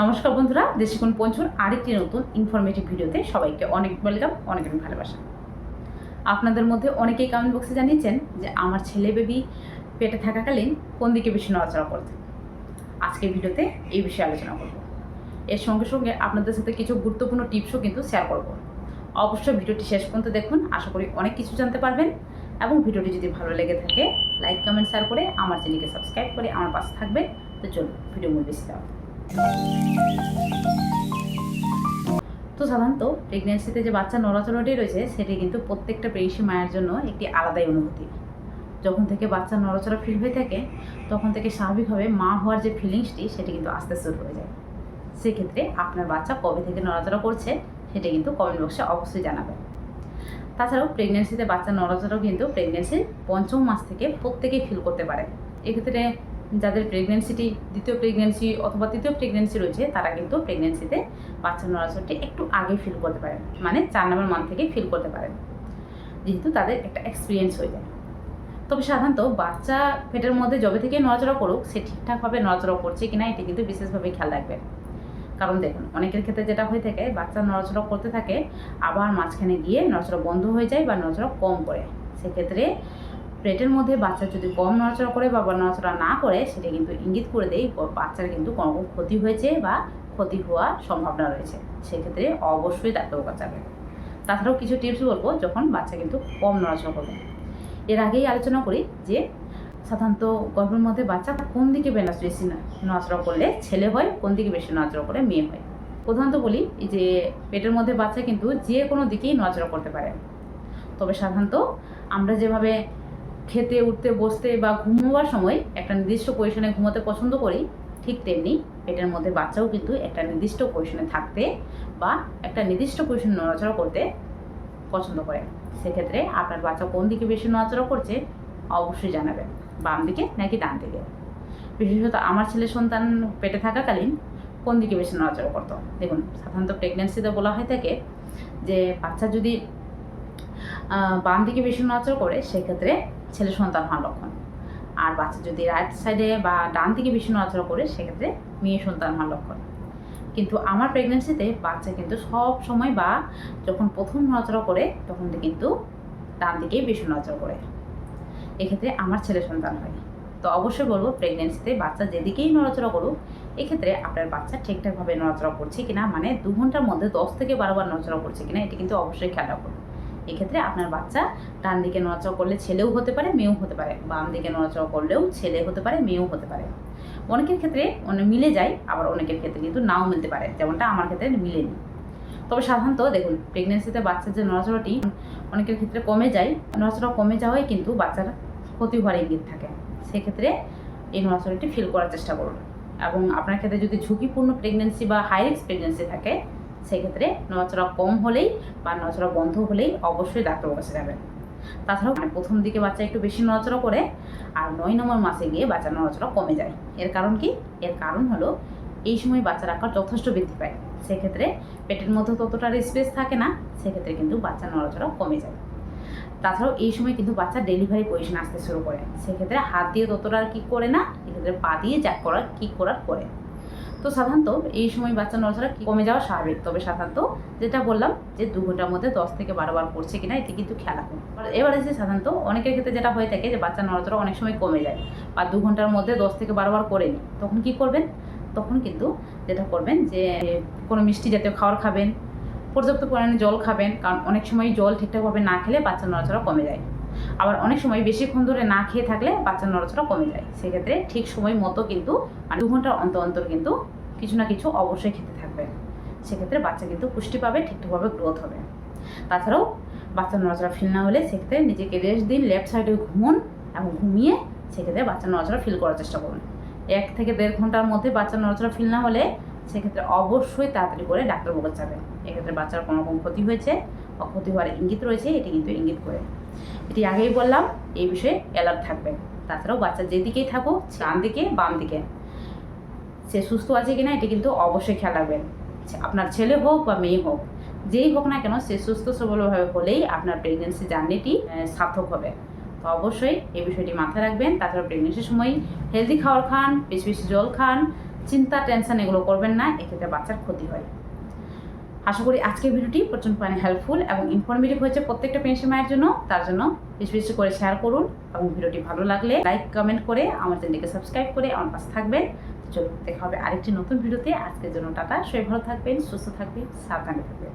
নমস্কার বন্ধুরা দেশিকুন পঞ্চুর আরেকটি নতুন ইনফরমেটিভ ভিডিওতে সবাইকে অনেক ওয়েলকাম অনেক অনেক ভালোবাসা। আপনাদের মধ্যে অনেকেই কমেন্ট বক্সে জানিয়েছেন যে আমার ছেলে বেবি পেটে থাকাকালীন কোন দিকে বেশি নড়াচড়া করতে আজকের ভিডিওতে এই বিষয়ে আলোচনা করব। এর সঙ্গে সঙ্গে আপনাদের সাথে কিছু গুরুত্বপূর্ণ টিপসও কিন্তু শেয়ার করব। অবশ্যই ভিডিওটি শেষ পর্যন্ত দেখুন, আশা করি অনেক কিছু জানতে পারবেন। এবং ভিডিওটি যদি ভালো লেগে থাকে লাইক কমেন্ট শেয়ার করে আমার চ্যানেলকে সাবস্ক্রাইব করে আমার পাশে থাকবেন। তো চলুন ভিডিও মূল বেশি দেওয়া তো সাধারণত প্রেগনেন্সিতে যে বাচ্চা নড়াচড়াটি রয়েছে, সেটি কিন্তু প্রত্যেকটা প্রেগনেন্সি মায়ের জন্য একটি আলাদাই অনুভূতি। যখন থেকে বাচ্চা নড়াচড়া ফিল হয়ে থাকে, তখন থেকে স্বাভাবিকভাবে মা হওয়ার যে ফিলিংসটি সেটি কিন্তু আসতে শুরু হয়ে যায়। সেক্ষেত্রে আপনার বাচ্চা কবে থেকে নড়াচড়া করছে, সেটা কিন্তু কমেন্ট বক্সে অবশ্যই জানাবেন। তাছাড়াও প্রেগনেন্সিতে বাচ্চা নড়াচড়াও কিন্তু প্রেগনেন্সির পঞ্চম মাস থেকে প্রত্যেকেই ফিল করতে পারে। এক্ষেত্রে যাদের প্রেগনেন্সিটি দ্বিতীয় প্রেগনেন্সি অথবা তৃতীয় প্রেগনেন্সি রয়েছে, তারা কিন্তু প্রেগনেন্সিতে বাচ্চার নড়াচড়াটি একটু আগে ফিল করতে পারেন। মানে চার নম্বর মান থেকে ফিল করতে পারেন। যেহেতু তাদের একটা এক্সপিরিয়েন্স হয়ে যায়। তবে সাধারণত বাচ্চা পেটের মধ্যে যবে থেকে নড়াচড়া করুক, সে ঠিকঠাকভাবে নড়াচড়া করছে কিনা, এটি কিন্তু বিশেষভাবে খেয়াল রাখবেন। কারণ দেখুন, অনেকের ক্ষেত্রে যেটা হয়ে থাকে, বাচ্চা নড়াচড়া করতে থাকে, আবার মাঝখানে গিয়ে নড়াচড়া বন্ধ হয়ে যায় বা নড়াচড়া কম করে সেক্ষেত্রে পেটের মধ্যে বাচ্চা যদি কম নড়াচড়া করে বা নড়াচড়া না করে, সেটা কিন্তু ইঙ্গিত করে দেয় বাচ্চার কিন্তু কোনো ক্ষতি হয়েছে বা ক্ষতি হওয়ার সম্ভাবনা রয়েছে। সেক্ষেত্রে অবশ্যই ডাক্তার কাছে তাছাড়াও কিছু টিপস বলব যখন বাচ্চা কিন্তু কম নড়াচড়া করবে। এর আগেই আলোচনা করি যে, সাধারণত গর্ভের মধ্যে বাচ্চা কোন দিকে বেশি নড়াচড়া করলে ছেলে হয়, কোন দিকে বেশি নড়াচড়া করে মেয়ে হয়। প্রধানত বলি যে, পেটের মধ্যে বাচ্চা কিন্তু যে কোনো দিকেই নড়াচড়া করতে পারে। তবে সাধারণত আমরা যেভাবে খেতে, উঠতে, বসতে বা ঘুমোবার সময় একটা নির্দিষ্ট পজিশনে ঘুমোতে পছন্দ করি, ঠিক তেমনি পেটের মধ্যে বাচ্চাও কিন্তু একটা নির্দিষ্ট পজিশনে থাকতে বা একটা নির্দিষ্ট পজিশনে নড়াচড়া করতে পছন্দ করে। সেক্ষেত্রে আপনার বাচ্চা কোন দিকে বেশি নড়াচড়া করছে, অবশ্যই জানাবেন, বাম দিকে নাকি ডান দিকে? বিশেষত আমার ছেলে সন্তান পেটে থাকাকালীন কোন দিকে বেশি নড়াচড়া করতো? দেখুন, সাধারণত প্রেগনেন্সিতে বলা হয়ে থাকে যে বাচ্চা যদি বাম দিকে বেশি নড়াচড়া করে, সেক্ষেত্রে ছেলে সন্তান হওয়ার লক্ষণ। আর বাচ্চা যদি রাইট সাইডে বা ডান দিকে বেশি নড়াচড়া করে, সেক্ষেত্রে মেয়ে সন্তান হওয়ার লক্ষণ। কিন্তু আমার প্রেগনেন্সিতে বাচ্চা কিন্তু সব সময় বা যখন প্রথম নড়াচড়া করে, তখন কিন্তু ডান দিকেই বেশি নড়াচড়া করে। এক্ষেত্রে আমার ছেলে সন্তান হয়। তো অবশ্যই বলব প্রেগনেন্সিতে বাচ্চা যেদিকেই নড়াচড়া করুক, এক্ষেত্রে আপনার বাচ্চা ঠিকঠাকভাবে নড়াচড়া করছে কিনা মানে দু ঘণ্টার মধ্যে দশ থেকে বারোবার নড়াচড়া করছে কিনা, এটি কিন্তু অবশ্যই খেয়াল রাখুন। এক্ষেত্রে আপনার বাচ্চা ডান দিকে নড়াচড়া করলে ছেলেও হতে পারে, মেয়েও হতে পারে। বাম দিকে নড়াচড়া করলেও ছেলে হতে পারে, মেয়েও হতে পারে। অনেকের ক্ষেত্রে অনেক মিলে যায়, আবার অনেকের ক্ষেত্রে কিন্তু নাও মিলতে পারে, যেমনটা আমার ক্ষেত্রে মিলেনি। তবে সাধারণত দেখুন প্রেগনেন্সিতে বাচ্চার যে নড়াচড়াটি অনেকের ক্ষেত্রে কমে যায়। নড়াচড়া কমে যাওয়ায় কিন্তু বাচ্চার ক্ষতি হওয়ার ইঙ্গিত থাকে। সেক্ষেত্রে এই নড়াচড়াটি ফিল করার চেষ্টা করুন। এবং আপনার ক্ষেত্রে যদি ঝুঁকিপূর্ণ প্রেগনেন্সি বা হাই রিস্ক প্রেগনেন্সি থাকে সেক্ষেত্রে নড়াচড়া কম হলেই বা নড়াচড়া বন্ধ হলেই অবশ্যই ডাক্তারের কাছে যাবেন। তাছাড়াও মানে প্রথম দিকে বাচ্চা একটু বেশি নড়াচড়া করে আর নয় নম্বর মাসে গিয়ে বাচ্চার নড়াচড়া কমে যায়। এর কারণ কি? এর কারণ হলো এই সময় বাচ্চার আকার যথেষ্ট বৃদ্ধি পায়। সেক্ষেত্রে পেটের মধ্যে ততটা স্পেস থাকে না, সেক্ষেত্রে কিন্তু বাচ্চার নড়াচড়া কমে যায়। তাছাড়াও এই সময় কিন্তু বাচ্চা ডেলিভারি পজিশন আসতে শুরু করে। সেক্ষেত্রে হাত দিয়ে ততটা আর কি করে না, এক্ষেত্রে পা দিয়ে যা করার কী করার করে। তো সাধারণত এই সময় বাচ্চা নড়াচড়া কমে যাওয়া স্বাভাবিক। তবে সাধারণত যেটা বললাম যে দু ঘণ্টার মধ্যে দশ থেকে বারো বার করছে কিনা এটি কিন্তু খেয়াল রাখুন। এবার এসে সাধারণত অনেকের ক্ষেত্রে যেটা হয়ে থাকে যে বাচ্চা নড়াচড়া অনেক সময় কমে যায়। বা দু ঘণ্টার মধ্যে দশ থেকে বারো বার করেনি তখন কি করবেন? তখন কিন্তু যেটা করবেন যে কোনো মিষ্টি জাতীয় খাবার খাবেন, পর্যাপ্ত পরিমাণে জল খাবেন, কারণ অনেক সময় জল ঠিকঠাকভাবে না খেলে বাচ্চা নড়াচড়া কমে যায়। আবার অনেক সময় বেশিক্ষণ ধরে না খেয়ে থাকলে বাচ্চার নড়াচড়া কমে যায়। সেক্ষেত্রে ঠিক সময় মতো কিন্তু মানে দু ঘণ্টার অন্তর অন্তর কিন্তু কিছু না কিছু অবশ্যই খেতে থাকবে। সেক্ষেত্রে বাচ্চা কিন্তু পুষ্টি পাবে, ঠিকঠাকভাবে গ্রোথ হবে। তাছাড়াও বাচ্চার নড়াচড়া ফিল না হলে সেক্ষেত্রে নিজেকে রেস্ট দিন লেফট সাইডে ঘুমুন এবং ঘুমিয়ে সেক্ষেত্রে বাচ্চার নড়াচড়া ফিল করার চেষ্টা করুন। এক থেকে দেড় ঘণ্টার মধ্যে বাচ্চার নড়াচড়া ফিল না হলে সেক্ষেত্রে অবশ্যই তাড়াতাড়ি করে ডাক্তার বলে যাবেন। এক্ষেত্রে বাচ্চার কোনো রকম ক্ষতি হয়েছে বা ক্ষতি হওয়ার ইঙ্গিত রয়েছে, এটি কিন্তু ইঙ্গিত করে। এটি আগেই বললাম, এই বিষয়ে অ্যালার্ট থাকবেন তাছাড়াও বাচ্চা যেদিকেই থাকুক, ডান দিকে, বাম দিকে। সে সুস্থ আছে কিনা, এটি কিন্তু অবশ্যই খেয়াল রাখবেন। আপনার ছেলে হোক বা মেয়ে হোক, যেই হোক না কেন, সে সুস্থ সবলভাবে হলেই আপনার প্রেগনেন্সি জার্নিটি সার্থক হবে। তো অবশ্যই এই বিষয়টি মাথায় রাখবেন। তাছাড়া প্রেগনেন্সির সময় হেলদি খাবার খান, বেশি বেশি জল খান, চিন্তা টেনশন এগুলো করবেন না, এক্ষেত্রে বাচ্চার ক্ষতি হয়। আশা করি আজকের ভিডিওটি প্রচণ্ড পানি হেল্পফুল এবং ইনফরমেটিভ হয়েছে প্রত্যেকটা পেনশন মায়ের জন্য। তার জন্য বেশি বেশি করে শেয়ার করুন এবং ভিডিওটি ভালো লাগলে লাইক কমেন্ট করে আমার চ্যানেলকে সাবস্ক্রাইব করে আমার পাশে থাকবেন। চলুন, দেখা হবে আরেকটি নতুন ভিডিওতে। আজকের জন্য টাটা, সবাই ভালো থাকবেন, সুস্থ থাকবেন, সাবধানে থাকবেন।